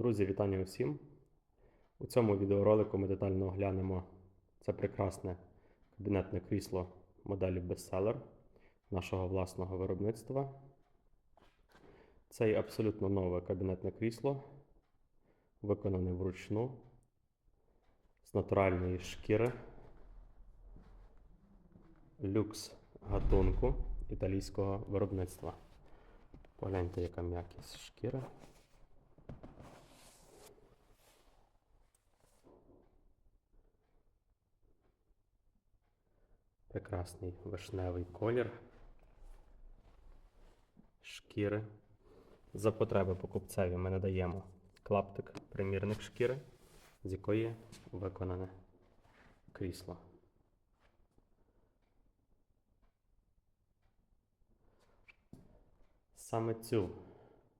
Друзі, вітання усім! У цьому відеоролику ми детально оглянемо це прекрасне кабінетне крісло моделі Bestseller нашого власного виробництва. Це абсолютно нове кабінетне крісло, виконане вручну з натуральної шкіри, люкс гатунку італійського виробництва. Погляньте, яка м'якість шкіри. Прекрасний вишневий колір шкіри. За потреби покупцеві ми надаємо клаптик, примірник шкіри, з якої виконане крісло. Саме цю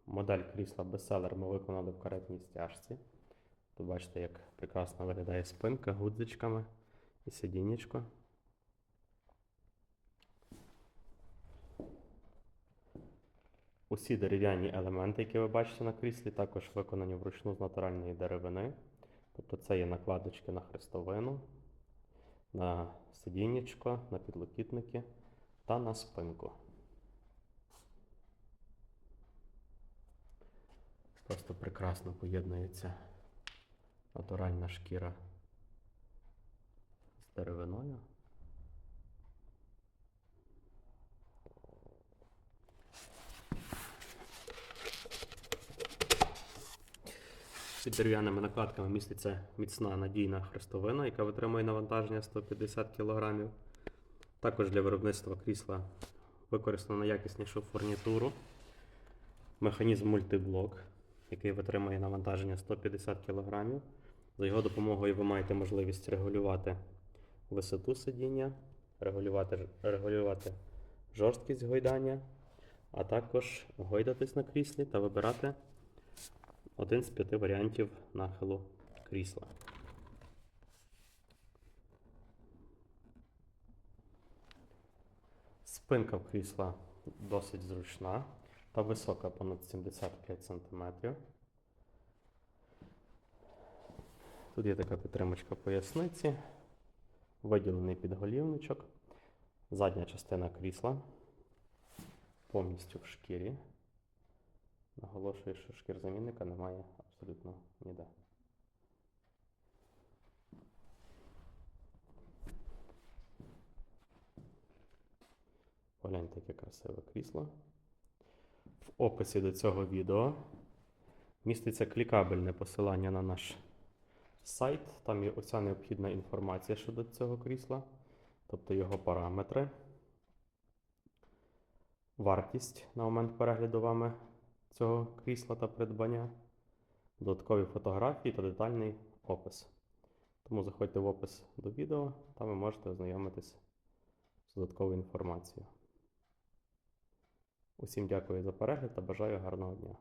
модель крісла Bestseller ми виконали в каретній стяжці. Тут бачите, як прекрасно виглядає спинка гудзичками і сидіннячко. Усі дерев'яні елементи, які ви бачите на кріслі, також виконані вручну з натуральної деревини. Тобто це є накладочки на хрестовину, на сидіннячко, на підлокітники та на спинку. Просто прекрасно поєднується натуральна шкіра з деревиною. Під дерев'яними накладками міститься міцна надійна хрестовина, яка витримує навантаження 150 кг. Також для виробництва крісла використано найякіснішу фурнітуру. Механізм мультиблок, який витримує навантаження 150 кг. За його допомогою ви маєте можливість регулювати висоту сидіння, регулювати, регулювати жорсткість гойдання, а також гойдатись на кріслі та вибирати один з п'яти варіантів нахилу крісла. Спинка в крісла досить зручна та висока понад 75 см. Тут є така підтримочка поясниці, виділений підголівничок, задня частина крісла повністю в шкірі. Наголошую, що шкірзамінника немає абсолютно ніде. Погляньте, яке красиве крісло. В описі до цього відео міститься клікабельне посилання на наш сайт. Там є уся необхідна інформація щодо цього крісла, тобто його параметри, вартість на момент перегляду вами цього крісла та придбання, додаткові фотографії та детальний опис. Тому заходьте в опис до відео, там ви можете ознайомитись з додатковою інформацією. Усім дякую за перегляд та бажаю гарного дня!